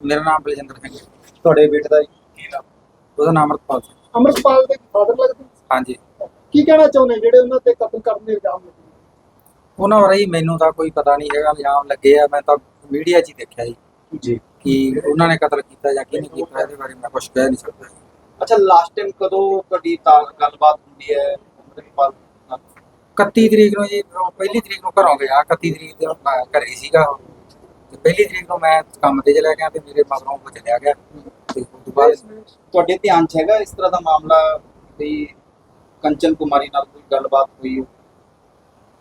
ਮੇਰਾ ਨਾਮ ਬਲਜਿੰਦਰ ਸਿੰਘ ਹੈ। ਤੁਹਾਡੇ ਬੇਟੇ ਦਾ ਕੀ ਨਾਮ? ਉਹਦਾ ਨਾਮ ਅਮਰਪਾਲ ਸਿੰਘ। ਅਮਰਪਾਲ ਦੇ ਫਾਦਰ ਲੱਗਦੇ ਹਾਂਜੀ। ਕੀ ਕਹਿਣਾ ਚਾਹੁੰਦੇ ਜਿਹੜੇ ਉਹਨਾਂ ਤੇ ਕਤਲ ਕਰਨ ਦੇ ਇਲਜ਼ਾਮ ਲੱਗੇ? ਉਹਨਾਂ ਬਾਰੇ ਜੀ ਮੈਨੂੰ ਤਾਂ ਕੋਈ ਪਤਾ ਨਹੀਂ ਹੈਗਾ ਇਲਜ਼ਾਮ ਲੱਗੇ ਆ। ਮੈਂ ਤਾਂ ਮੀਡੀਆ 'ਚ ਹੀ ਦੇਖਿਆ ਜੀ। ਜੀ। ਕਿ ਉਹਨਾਂ ਨੇ ਕਤਲ ਕੀਤਾ ਜਾਂ ਕਿਹਨੇ ਕੀਤਾ ਇਹਦੇ ਬਾਰੇ ਮੈਂ ਕੁਝ ਕਹਿ ਨਹੀਂ ਸਕਦਾ। ਅੱਛਾ ਲਾਸਟ ਟਾਈਮ ਕਦੋਂ ਤੁਹਾਡੀ ਤਾਂ ਗੱਲਬਾਤ ਹੁੰਦੀ ਹੈ ਅਮਰਿਤਪਾਲ ਨਾਲ? 31 ਤਰੀਕ ਨੂੰ ਜੀ ਉਹ ਪਹਿਲੀ ਤਰੀਕ ਨੂੰ ਘਰੋਂ ਗਿਆ। 31 ਤਰੀਕ ਮੈਂ ਘਰੇ ਸੀਗਾ ਤੇ ਪਹਿਲੀ ਤਰੀਕ ਨੂੰ ਮੈਂ ਕੰਮ ਤੇ ਚਲਾ ਗਿਆ ਤੇ ਮੇਰੇ ਮਗਰੋਂ ਉਹ ਚਲਿਆ ਗਿਆ। ਤੇ ਉਸ ਤੋਂ ਬਾਅਦ ਤੁਹਾਡੇ ਧਿਆਨ 'ਚ ਹੈਗਾ ਇਸ ਤਰ੍ਹਾਂ ਦਾ ਮਾਮਲਾ ਵੀ ਕੰਚਨ ਕੁਮਾਰੀ ਨਾਲ ਕੋਈ ਗੱਲਬਾਤ ਹੋਈ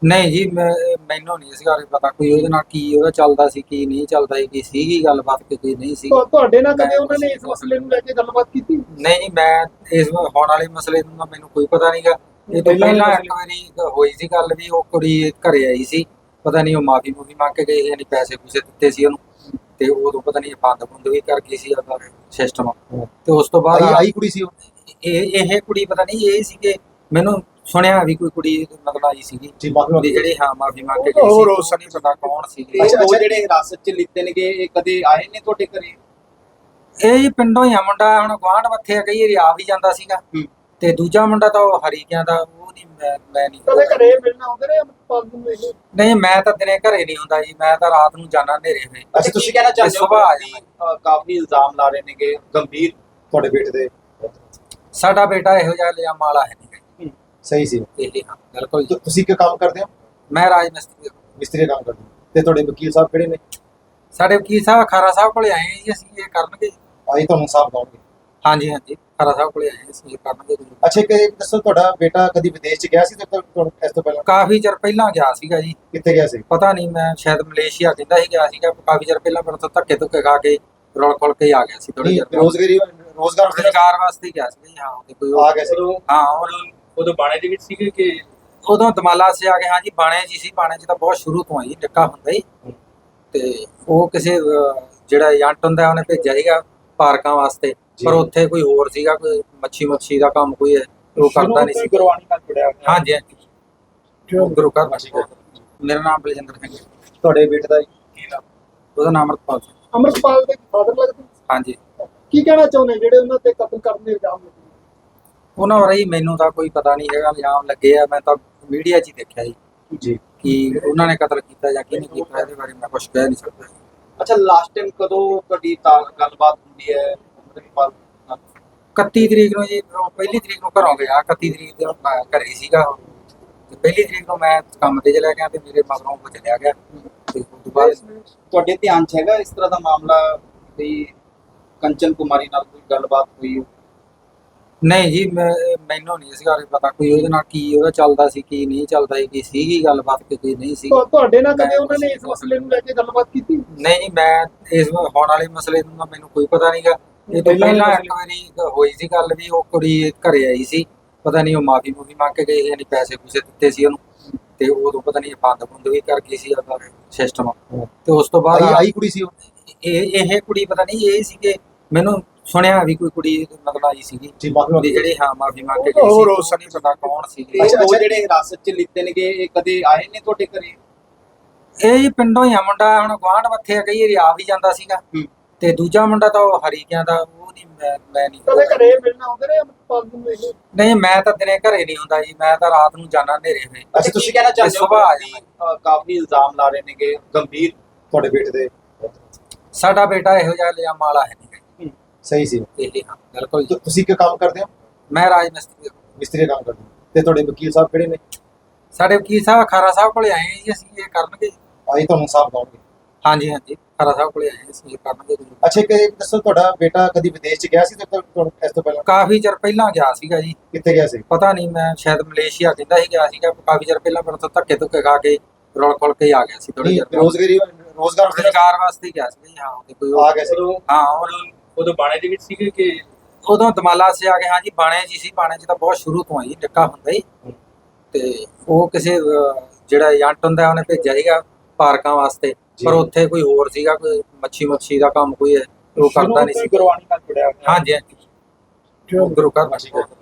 ਨਹੀਂ ਜੀ ਮੈਂ ਮੈਨੂੰ ਨਹੀਂ ਇਸ ਬਾਰੇ ਪਤਾ ਕੋਈ ਉਹਦੇ ਨਾਲ ਕੀ ਉਹਦਾ ਚੱਲਦਾ ਸੀ ਕੀ ਨਹੀਂ ਚੱਲਦਾ ਸੀ ਕੀ ਸੀਗੀ ਗੱਲਬਾਤ ਕਿ ਕੋਈ ਨਹੀਂ ਸੀ ਤੁਹਾ- ਤੁਹਾਡੇ ਨਾਲ ਕਦੇ ਮੈਂ ਉਹਨਾਂ ਨੇ ਇਸ ਮਸਲੇ ਨੂੰ ਲੈ ਕੇ ਗੱਲਬਾਤ ਕੀਤੀ? ਨਹੀਂ ਜੀ ਮੈਂ ਇਸ ਹੋਣ ਵਾਲੇ ਮਸਲੇ ਨੂੰ ਤਾਂ ਮੈਨੂੰ ਕੋਈ ਪਤਾ ਨਹੀਂਗਾ ਇਹ ਤੋਂ ਪਹਿਲਾਂ ਪਹਿਲਾਂ ਹੀ ਇੱਕ ਵਾਰੀ ਹੋਈ ਸੀ ਗੱਲ ਵੀ ਉਹ ਕੁੜੀ ਘਰੇ ਆਈ ਸੀ। ਪਤਾ ਨਹੀਂ ਉਹ ਮਾਫੀ ਮੂਫੀ ਮੰਗ ਕੇ ਗਈ ਸੀ ਯਾਨੀ ਪੈਸੇ ਪੂਸੇ ਦਿੱਤੇ ਸੀ ਉਹਨੂੰ ਤੇ ਉਦੋਂ ਪਤਾ ਨਹੀਂ ਬੰਦ ਬੰਦ ਵੀ ਕਰ ਗਈ ਸੀ ਉਹਦਾ ਸਿਸਟਮ ਤੇ ਉਸ ਤੋਂ ਬਾਅਦ ਆਈ ਆਈ ਕੁੜੀ ਸੀ ਉਹ? ਇਹ ਇਹ ਕੁੜੀ ਪਤਾ ਨਹੀਂ ਇਹ ਸੀ ਕਿ ਮੈਨੂੰ ਸੁਣਿਆ ਵੀ ਕੋਈ ਕੁੜੀ ਮਤਲਬ ਆਈ ਸੀਗੀ। ਜੀ ਮਾਫੀ ਜਿਹੜੀ ਹਾਂ ਮਾਫੀ ਮੰਗ ਕੇ ਗਈ ਸੀ ਹੋਰ ਉਹ ਨਹੀਂ ਪਤਾ ਕੌਣ ਸੀਗੀ। ਉਹ ਜਿਹੜੇ ਹਿਰਾਸਤ 'ਚ ਲਿੱਤੇ ਨੇਗੇ ਇਹ ਕਦੇ ਆਏ ਨੇ ਤੁਹਾਡੇ ਘਰੇ? ਇਹ ਜੀ ਪਿੰਡੋਂ ਹੀ ਆ ਮੁੰਡਾ ਹੁਣ ਗਵਾਂਢ ਮੱਥੇ ਆ ਕਈ ਵਾਰੀ ਆ ਵੀ ਜਾਂਦਾ ਸੀਗਾ। ਤੇ ਦੂਜਾ ਮੁੰਡਾ ਤਾਂ ਉਹ ਹਰੀਕਿਆਂ ਦਾ ਨਹੀਂ ਮੈਂ ਮੈਂ ਨਹੀਂ ਕਦੇ ਘਰੇ ਮਿਲਣਾ ਆਉਂਦੇ ਨੇ ਅਮਰਪਾਲ ਨੂੰ ਇਹ? ਨਹੀਂ ਮੈਂ ਤਾਂ ਦਿਨੇ ਘਰੇ ਨਹੀਂ ਹੁੰਦਾ ਜੀ ਮੈਂ ਤਾਂ ਰਾਤ ਨੂੰ ਜਾਣਾ ਹਨੇਰੇ ਵੇ ਅੱਛਾ ਤੁਸੀਂ ਕਹਿਣਾ ਚਾਹੁੰਦੇ ਹੋ ਕਿ ਕਾਫੀ ਇਲਜ਼ਾਮ ਲਾ ਰਹੇ ਨੇਗੇ ਗੰਭੀਰ ਤੁਹਾਡੇ ਬੇਟੇ ਦੇ। ਸਾਡਾ ਬੇਟਾ ਇਹੋ ਜਿਹਾ ਇਲਜ਼ਾਮ ਵਾਲਾ ਹੈ ਨਹੀਂ। ਸਹੀ ਸੀ। ਇਹ ਹਾਂ ਬਿਲਕੁਲ ਜੀ। ਤੁਸੀਂ ਕੀ ਕੰਮ ਕਰਦੇ ਹੋ? ਮੈਂ ਰਾਜ ਮਿਸਤਰੀ ਮਿਸਤਰੀ ਦਾ ਕੰਮ ਕਰਦੇ ਹੋ। ਤੇ ਤੁਹਾਡੇ ਵਕੀਲ ਸਾਹਿਬ ਕਿਹੜੇ ਨੇ? ਸਾਡੇ ਵਕੀਲ ਸਾਹਿਬ ਖਾਰਾ ਸਾਹਿਬ ਕੋਲੇ ਆਏ ਜੀ ਅਸੀਂ ਇਹ ਕਰਨਗੇ। ਆਈ ਤੁਹਾਨੂੰ ਸਾਹਿਬ ਦਵਾਂਗੇ ਹਾਂਜੀ ਹਾਂਜੀ। ਖਾਰਾ ਸਾਹਿਬ ਕੋਲੇ ਆਏ ਇਹ ਕਰਨਗੇ ਅੱਛਾ ਕਿ ਦੱਸੋ ਤੁਹਾਡਾ ਬੇਟਾ ਕਦੀ ਵਿਦੇਸ਼ 'ਚ ਗਿਆ ਸੀ ਤੇ ਤੁਹਾਨੂੰ ਇਸ ਤੋਂ ਪਹਿਲਾਂ? ਕਾਫੀ ਚਿਰ ਪਹਿਲਾਂ ਗਿਆ ਸੀਗਾ ਜੀ। ਕਿੱਥੇ ਗਿਆ ਸੀ? ਪਤਾ ਨਹੀਂ ਮੈਂ ਸ਼ਾਇਦ ਮਲੇਸ਼ੀਆ ਕਹਿੰਦਾ ਸੀ ਗਿਆ ਸੀਗਾ ਕਾਫੀ ਚਿਰ ਪਹਿਲਾਂ ਪਰ ਤਾਂ ਧੱਕੇ ਧੁੱਕੇ ਖਾ ਕੇ ਰੋਲ ਖੋਲ ਕੇ ਆ ਗਿਆ ਸੀ ਥੋੜੀ ਜਿਹੀ। ਰੋਜ਼ਗਾਰੀ ਰੋਜ਼ਗਾਰ ਵਾਸਤੇ? ਰੁਜ਼ਗਾਰ ਵਾਸਤੇ ਗਿਆ ਸੀ ਜੀ ਹਾਂ ਤੇ ਕੋਈ ਆ ਗਿਆ ਸੀ। ਹਾਂ ਉਹ ਉਦੋਂ ਬਾਣੇ ਦੇ ਵਿੱਚ ਸੀਗੇ ਕਿ ਉਦੋਂ ਦਮਾਲਾ ਸੇ ਆ ਗਏ ਹਾਂ ਜੀ ਬਾਣੇ ਜੀ ਸੀ। ਬਾਣੇ ਚ ਤਾਂ ਬਹੁਤ ਸ਼ੁਰੂ ਤੋਂ ਆਈ ਨਿੱਕਾ ਹੁੰਦਾ ਹੀ। ਤੇ ਉਹ ਕਿਸੇ ਜਿਹੜਾ ਏਜੰਟ ਹੁੰਦਾ ਉਹਨੇ ਭੇਜਿਆ ਸੀਗਾ ਪਾਰਕਾਂ ਵਾਸਤੇ। ਪਰ। ਉੱਥੇ ਕੋਈ ਹੋਰ ਸੀਗਾ ਕੋਈ ਮੱਛੀ ਮੱਛੀ ਦਾ ਕੰਮ ਕੋਈ ਉਹ ਕਰਦਾ ਨਹੀਂ ਸੀ। ਗੁਰਬਾਣੀ ਨਾਲ ਜੁੜਿਆ ਹੋਇਆ। ਹਾਂਜੀ ਹਾਂਜੀ। ਉਹ ਗੁਰੂ ਘਰ। ਮੇਰਾ ਨਾਮ ਬਲਜਿੰਦਰ ਸਿੰਘ। ਤੁਹਾਡੇ ਬੇਟੇ ਦਾ ਕੀ ਨਾਮ? ਉਹਦਾ ਨਾਮ ਅਮਰਪਾਲ ਸਿੰਘ। ਅਮਰਪਾਲ ਦੇ ਫਾਦਰ ਲੱਗਦੇ? ਹਾਂਜੀ। ਕੀ ਕਹਿਣਾ ਚਾਹੁੰਦੇ ਜਿਹੜੇ ਉਹਨਾਂ ਤੇ ਕਤਲ ਕਰਨ ਦੇ ਇਲਜ਼ਾਮ ਲੱਗੇ? ਉਹਨਾਂ ਬਾਰੇ ਮੈਨੂੰ ਤਾਂ ਕੋਈ ਪਤਾ ਨਹੀਂ ਹੈਗਾ ਇਲਜ਼ਾਮ ਲੱਗੇ ਆ। ਮੈਂ ਤਾਂ ਮੀਡੀਆ 'ਚ ਹੀ ਦੇਖਿਆ ਜੀ। ਜੀ। ਕਿ ਉਹਨਾਂ ਨੇ ਕਤਲ ਕੀਤਾ ਜਾਂ ਕਿਹਨੇ ਕੀਤਾ ਇਹਦੇ ਬਾਰੇ ਮੈਂ ਕੁਝ ਕਹਿ ਨਹੀਂ ਸਕਦਾ। ਅੱਛਾ ਲਾਸਟ ਟਾਈਮ ਕਦੋਂ ਤੁਹਾਡੀ ਤਾਂ ਗੱਲਬਾਤ ਹੁੰਦੀ ਹੈ? ਨਾਲ? 31 ਤਰੀਕ ਨੂੰ ਜੀ ਉਹ ਪਹਿਲੀ ਤਰੀਕ ਨੂੰ ਘਰੋਂ ਗਿਆ 31 ਤਰੀਕ ਤੇ ਮੈਂ ਘਰੇ ਹੀ ਸੀਗਾ ਤੇ ਪਹਿਲੀ ਤਰੀਕ ਨੂੰ ਮੈਂ ਕੰਮ ਤੇ ਚਲਾ ਗਿਆ ਤੇ ਮੇਰੇ ਮਗਰੋਂ ਉਹ ਚਲਿਆ ਗਿਆ। ਤੇ ਉਸ ਤੋਂ ਬਾਅਦ ਤੁਹਾਡੇ ਧਿਆਨ 'ਚ ਹੈਗਾ ਇਸ ਤਰ੍ਹਾਂ ਦਾ ਮਾਮਲਾ ਵੀ ਕੰਚਨ ਕੁਮਾਰੀ ਨਾਲ ਕੋਈ ਗੱਲਬਾਤ ਹੋਈ ਨਹੀਂ ਜੀ ਮੈਂ ਮੈਨੂੰ ਨਹੀਂ ਇਸ ਬਾਰੇ ਪਤਾ ਕੋਈ ਉਹਦੇ ਨਾਲ ਕੀ ਉਹਦਾ ਚੱਲਦਾ ਸੀ ਕੀ ਨਹੀਂ ਚੱਲਦਾ ਸੀ ਕੀ ਸੀਗੀ ਗੱਲਬਾਤ ਕਿ ਕੋਈ ਨਹੀਂ ਸੀ ਤੁਹਾ- ਤੁਹਾਡੇ ਨਾਲ ਕਦੇ ਉਹਨਾਂ ਨੇ ਇਸ ਮਸਲੇ ਨੂੰ ਲੈ ਕੇ ਗੱਲਬਾਤ ਕੀਤੀ? ਨਹੀਂ ਜੀ ਮੈਂ ਇਸ ਹੋਣ ਵਾਲੇ ਮਸਲੇ ਨੂੰ ਤਾਂ ਮੈਨੂੰ ਕੋਈ ਪਤਾ ਨਹੀਂਗਾ ਇਹ ਤੋਂ ਪਹਿਲਾਂ ਇੱਕ ਵਾਰੀ ਹੋਈ ਸੀ ਗੱਲ ਵੀ ਉਹ ਕੁੜੀ ਘਰੇ ਆਈ ਸੀ। ਪਤਾ ਨਹੀਂ ਉਹ ਮਾਫੀ ਮੂਫੀ ਮੰਗ ਕੇ ਗਈ ਸੀ ਯਾਨੀ ਪੈਸੇ ਪੂਸੇ ਦਿੱਤੇ ਸੀ ਉਹਨੂੰ। ਤੇ ਉਦੋਂ ਪਤਾ ਨਹੀਂ ਬੰਦ ਬੰਦ ਵੀ ਕਰ ਗਈ ਸੀ ਉਹਦਾ ਸਿਸਟਮ ਤੇ ਉਸ ਤੋਂ ਬਾਅਦ ਆਈ ਆਈ ਕੁੜੀ ਸੀ ਉਹ? ਇਹ ਇਹ ਕੁੜੀ ਪਤਾ ਨਹੀਂ ਇਹ ਸੀ ਕਿ ਮੈਨੂੰ ਸੁਣਿਆ ਵੀ ਕੋਈ ਕੁੜੀ ਮਤਲਬ ਆਈ ਸੀਗੀ। ਜੀ ਮਾਫੀ ਮੰਗੀ ਜਿਹੜੀ ਹਾਂ ਮਾਫੀ ਮੰਗ ਕੇ ਗਈ ਸੀ। ਹੋਰ ਉਹ ਨਹੀਂ ਪਤਾ ਕੌਣ ਅੱਛਾ ਉਹ ਜਿਹੜੇ ਹਿਰਾਸਤ 'ਚ ਲਿੱਤੇ ਨੇਗੇ ਇਹ ਕਦੇ ਆਏ ਨੇ ਤੁਹਾਡੇ ਘਰੇ? ਇਹ ਜੀ ਪਿੰਡੋਂ ਹੀ ਆ ਮੁੰਡਾ ਹੁਣ ਗਵਾਂਢ ਮੱਥੇ ਆ ਕਈ ਵਾਰੀ ਆ ਵੀ ਜਾਂਦਾ ਸੀਗਾ। ਹੂੰ। ਤੇ ਦੂਜਾ ਮੁੰਡਾ ਤਾਂ ਉਹ ਹਰੀਕਿਆਂ ਦਾ ਉਹ ਨਹੀਂ ਮੈਂ ਮੈਂ ਨਹੀਂ ਕਦੇ ਘਰੇ ਮਿਲਣਾ ਆਉਂਦੇ ਨੇ ਅਮਰਪਾਲ ਨੂੰ ਇਹ? ਨਹੀਂ ਮੈਂ ਤਾਂ ਦਿਨੇ ਘਰੇ ਨਹੀਂ ਹੁੰਦਾ ਜੀ ਮੈਂ ਤਾਂ ਰਾਤ ਨੂੰ ਜਾਣਾ ਹਨੇਰੇ ਵੇ ਅੱਛਾ ਤੁਸੀਂ ਕਹਿਣਾ ਚਾਹੁੰਦੇ ਹੋ ਕਿ ਕਾਫੀ ਇਲਜ਼ਾਮ ਲਾ ਰਹੇ ਨੇਗੇ ਗੰਭੀਰ ਤੁਹਾਡੇ ਬੇਟੇ ਦੇ। ਸਾਡਾ ਬੇਟਾ ਇਹੋ ਜਿਹਾ ਇਲਜ਼ਾਮ ਵਾਲਾ ਹੈ ਨਹੀਂ। ਸਹੀ ਸੀ। ਇਹ ਹਾਂ ਬਿਲਕੁਲ ਤੁਸੀਂ ਕੀ ਕੰਮ ਕਰਦੇ ਹੋ? ਮੈਂ ਰਾਜ ਮਿਸਤਰੀ ਮਿਸਤਰੀ ਦਾ ਕੰਮ ਕਰਦੇ ਹੋ। ਤੇ ਤੁਹਾਡੇ ਵਕੀਲ ਸਾਹਿਬ ਕਿਹੜੇ ਨੇ? ਸਾਡੇ ਵਕੀਲ ਸਾਹਿਬ ਖਾਰਾ ਸਾਹਿਬ ਕੋਲੇ ਆਏ ਜੀ ਅਸੀਂ ਇਹ ਕਰਨਗੇ। ਆਈ ਤੁਹਾਨੂੰ ਸਾਹਿਬ ਦਵਾਂਗੇ ਹਾਂਜੀ ਹਾਂਜੀ। ਖਾਰਾ ਸਾਹਿਬ ਕੋਲੇ ਆਏ ਹਾਂ ਇਹ ਕਰਨਗੇ ਅੱਛਾ ਕਿ ਦੱਸੋ ਤੁਹਾਡਾ ਬੇਟਾ ਕਦੀ ਵਿਦੇਸ਼ 'ਚ ਗਿਆ ਸੀ ਤੇ ਤੁਹਾਨੂੰ ਇਸ ਤੋਂ ਪਹਿਲਾਂ? ਕਾਫੀ ਚਿਰ ਪਹਿਲਾਂ ਗਿਆ ਸੀਗਾ ਜੀ। ਕਿੱਥੇ ਗਿਆ ਸੀ? ਪਤਾ ਨਹੀਂ ਮੈਂ ਸ਼ਾਇਦ ਮਲੇਸ਼ੀਆ ਕਹਿੰਦਾ ਸੀ ਗਿਆ ਸੀਗਾ ਕਾਫੀ ਚਿਰ ਪਹਿਲਾਂ ਪਰ ਤਾਂ ਧੱਕੇ ਧੁੱਕੇ ਖਾ ਕੇ ਰੋਲ ਖੋਲ ਕੇ ਹੀ ਆ ਗਿਆ ਸੀ ਥੋੜੀ ਨਹੀਂ ਜਿਹੀ। ਰੋਜ਼ਗਾਰੀ ਰੋਜ਼ਗਾਰ ਵਾਸਤੇ? ਰੁਜ਼ਗਾਰ ਵਾਸਤੇ ਹੀ ਗਿਆ ਸੀ ਜੀ ਹਾਂ ਤੇ ਕੋਈ ਆ ਗਿਆ ਸੀ। ਹਾਂ ਉਹ ਉਦੋਂ ਬਾਣੇ ਦੇ ਵਿੱਚ ਸੀਗੇ ਕਿ ਉਦੋਂ ਦਮਾਲਾ ਸੇ ਆ ਗਏ ਹਾਂ ਜੀ ਬਾਣੇ ਜੀ ਸੀ ਬਾਣੇ ਚ ਤਾਂ ਬਹੁਤ ਸ਼ੁਰੂ ਤੋਂ ਆਈ ਨਿੱਕਾ ਹੁੰਦਾ ਹੀ। ਤੇ ਉਹ ਕਿਸੇ ਅਹ, ਜਿਹੜਾ ਏਜੰਟ ਹੁੰਦਾ ਉਹਨੇ ਭੇਜਿਆ ਸੀਗਾ ਪਾਰਕਾਂ ਵਾਸਤੇ। ਪਰ ਉੱਥੇ ਕੋਈ ਹੋਰ ਸੀਗਾ ਕੋਈ ਮੱਛੀ ਮੱਛੀ ਦਾ ਕੰਮ ਕੋਈ ਉਹ ਕਰਦਾ ਨਹੀਂ ਸੀ। ਗੁਰਬਾਣੀ ਨਾਲ ਜੁੜਿਆ ਹੋਇਆ। ਹਾਂਜੀ ਹਾਂਜੀ। ਉਹ ਗੁਰੂ ਘਰ ਹੈ।